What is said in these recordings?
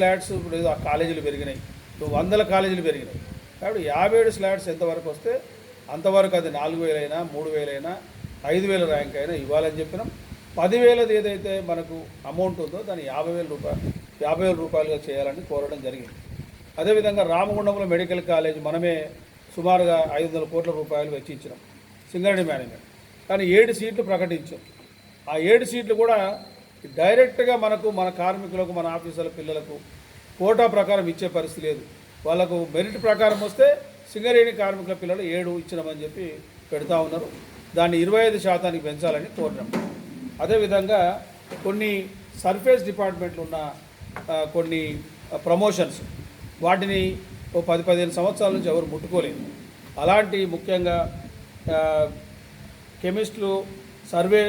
Slots ఇప్పుడు ఏదో ఆ కాలేజీలు పెరిగినాయి. ఇప్పుడు వందల కాలేజీలు పెరిగినాయి. కాబట్టి యాభై ఏడు స్లాట్స్ ఎంతవరకు వస్తే అంతవరకు అది నాలుగు వేలైనా మూడు వేలైనా ఐదు వేల ర్యాంక్ అయినా ఇవ్వాలని చెప్పినాం. పదివేలది ఏదైతే మనకు అమౌంట్ ఉందో దాన్ని యాభై వేల రూపాయలు యాభై వేల రూపాయలుగా చేయాలని కోరడం జరిగింది. అదేవిధంగా రామగుండంలో మెడికల్ కాలేజ్ మనమే సుమారుగా ఐదు వందల కోట్ల రూపాయలు వెచ్చించినాం సింగరేణి మేనేజ్మెంట్. కానీ ఏడు సీట్లు ప్రకటించాం. ఆ ఏడు సీట్లు కూడా డైరెక్ట్గా మనకు మన కార్మికులకు మన ఆఫీసర్ల పిల్లలకు కోటా ప్రకారం ఇచ్చే పరిస్థితి లేదు. వాళ్ళకు మెరిట్ ప్రకారం వస్తే సింగరేణి కార్మికుల పిల్లలు ఏడు ఇచ్చినామని చెప్పి పెడతా ఉన్నారు. దాన్ని ఇరవై ఐదు శాతానికి పెంచాలని కోరినాం. అదేవిధంగా కొన్ని సర్ఫేస్ డిపార్ట్మెంట్లు ఉన్న కొన్ని ప్రమోషన్స్ వాటిని ఓ పది పదిహేను సంవత్సరాల నుంచి ఎవరు ముట్టుకోలేదు. అలాంటి ముఖ్యంగా కెమిస్ట్లు కెమిస్టులు సర్వే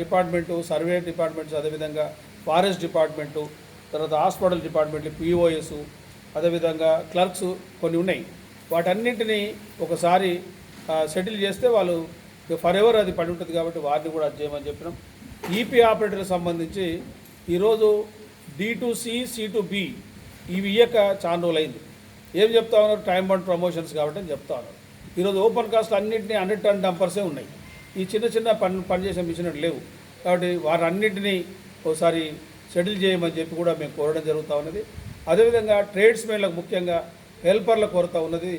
డిపార్ట్మెంటు సర్వే డిపార్ట్మెంట్స్ అదేవిధంగా ఫారెస్ట్ డిపార్ట్మెంటు తర్వాత హాస్పిటల్ డిపార్ట్మెంట్లు పిఓఎస్ అదేవిధంగా క్లర్క్స్ కొన్ని ఉన్నాయి. వాటన్నింటినీ ఒకసారి సెటిల్ చేస్తే వాళ్ళు ఫర్ ఎవర్ అది పడి ఉంటుంది కాబట్టి వారిని కూడా చేయమని చెప్పినాం. ఈపీ ఆపరేటర్కి సంబంధించి ఈరోజు D to C C to B ఇవి ఇయ్యక చాలా రోజులు అయింది ఏం చెప్తా ఉన్నారు? టైం బండ్ ప్రమోషన్స్ కాబట్టి అని చెప్తా ఉన్నారు. ఈరోజు ఓపెన్ కాస్ట్ అన్నింటినీ హండ్రెడ్ టన్ డంపర్సే ఉన్నాయి. ఈ చిన్న చిన్న పని పనిచేసే మిషన్ లేవు. కాబట్టి వారన్నింటినీ ఒకసారి సెటిల్ చేయమని చెప్పి కూడా మేము కోరడం జరుగుతూ ఉన్నది. అదేవిధంగా ట్రేడ్స్మెన్లకు ముఖ్యంగా హెల్పర్ల కొరత ఉన్నది.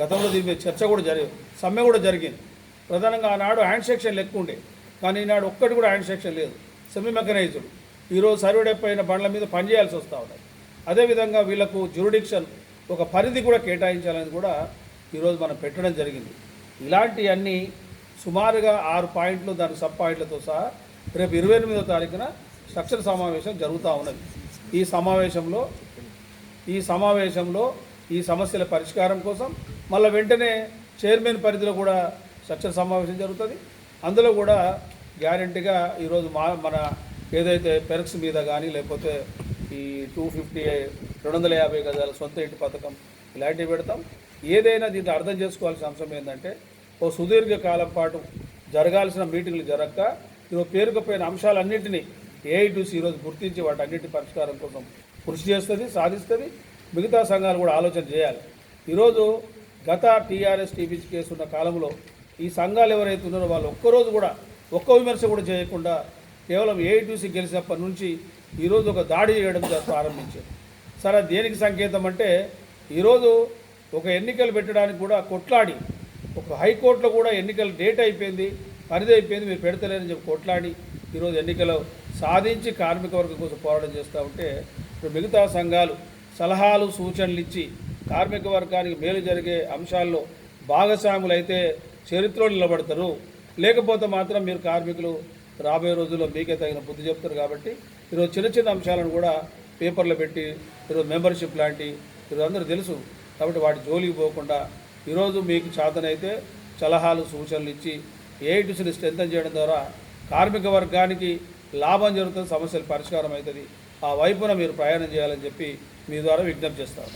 గతంలో దీని మీద చర్చ కూడా జరిగి సమ్మె కూడా జరిగింది. ప్రధానంగా ఆనాడు హ్యాండ్ సెక్షన్ ఎక్కువ ఉండే. కానీ ఈనాడు ఒక్కటి కూడా హ్యాండ్ సెక్షన్ లేదు. Semi mechanised. ఈరోజు సర్వేడ్ అయిపోయిన బండ్ల మీద పనిచేయాల్సి వస్తూ ఉన్నాయి అదేవిధంగా వీళ్ళకు జ్యూరిడిక్షన్ ఒక పరిధి కూడా కేటాయించాలని కూడా ఈరోజు మనం పెట్టడం జరిగింది. ఇలాంటివన్నీ సుమారుగా ఆరు పాయింట్లు దాని సబ్ పాయింట్లతో సహా రేపు ఇరవై ఎనిమిదో తారీఖున స్ట్రక్చర్ సమావేశం జరుగుతూ ఉన్నది. ఈ సమావేశంలో ఈ సమావేశంలో ఈ సమస్యల పరిష్కారం కోసం మళ్ళీ వెంటనే చైర్మన్ పరిధిలో కూడా స్ట్రక్చర్ సమావేశం జరుగుతుంది. అందులో కూడా గ్యారంటీగా ఈరోజు మా మన ఏదైతే పెరక్స్ మీద కానీ లేకపోతే ఈ టూ ఫిఫ్టీ రెండు వందల యాభై గజాల సొంత ఇంటి పథకం ఇలాంటివి పెడతాం. ఏదైనా దీంట్లో అర్థం చేసుకోవాల్సిన అంశం ఏంటంటే ఓ సుదీర్ఘ కాలం పాటు జరగాల్సిన మీటింగ్లు జరగక ఈరోజు పేరుకుపోయిన అంశాలన్నింటినీ ఏఐటీసీ ఈరోజు గుర్తించి వాటన్నిటి పరిష్కారం కోసం కృషి చేస్తుంది సాధిస్తుంది. మిగతా సంఘాలు కూడా ఆలోచన చేయాలి. ఈరోజు గత టీఆర్ఎస్ టీబీసీ కేసు ఉన్న కాలంలో ఈ సంఘాలు ఎవరైతే ఉన్నారో వాళ్ళు ఒక్కరోజు కూడా ఒక్క విమర్శ కూడా చేయకుండా కేవలం ఏఐటీసీ గెలిచినప్పటి నుంచి ఈరోజు ఒక దాడి చేయడం ప్రారంభించారు. సరే దేనికి సంకేతం అంటే ఈరోజు ఒక ఎన్నికలు పెట్టడానికి కూడా కొట్లాడి ఒక హైకోర్టులో కూడా ఎన్నికల డేట్ అయిపోయింది పరిధి అయిపోయింది మీరు పెడతలేరని చెప్పి కొట్లాడి ఈరోజు ఎన్నికలు సాధించి కార్మిక వర్గం కోసం పోరాటం చేస్తూ ఉంటే ఇప్పుడు మిగతా సంఘాలు సలహాలు సూచనలు ఇచ్చి కార్మిక వర్గానికి మేలు జరిగే అంశాల్లో భాగస్వాములు అయితే చరిత్రలో నిలబడతారు. లేకపోతే మాత్రం మీరు కార్మికులు రాబోయే రోజుల్లో మీకే తగిన బుద్ధి చెప్తారు కాబట్టి ఈరోజు చిన్న చిన్న అంశాలను కూడా పేపర్లో పెట్టి ఈరోజు మెంబర్షిప్ లాంటి ఈరోజు అందరూ తెలుసు కాబట్టి వాటి జోలికి పోకుండా ఈరోజు మీకు చేతనైతే సలహాలు సూచనలు ఇచ్చి ఏఐటీసీని స్ట్రెంథన్ చేయడం ద్వారా కార్మిక వర్గానికి లాభం జరుగుతుంది సమస్యలు పరిష్కారం అవుతుంది. ఆ వైపున మీరు ప్రయాణం చేయాలని చెప్పి మీ ద్వారా విజ్ఞప్తి చేస్తాను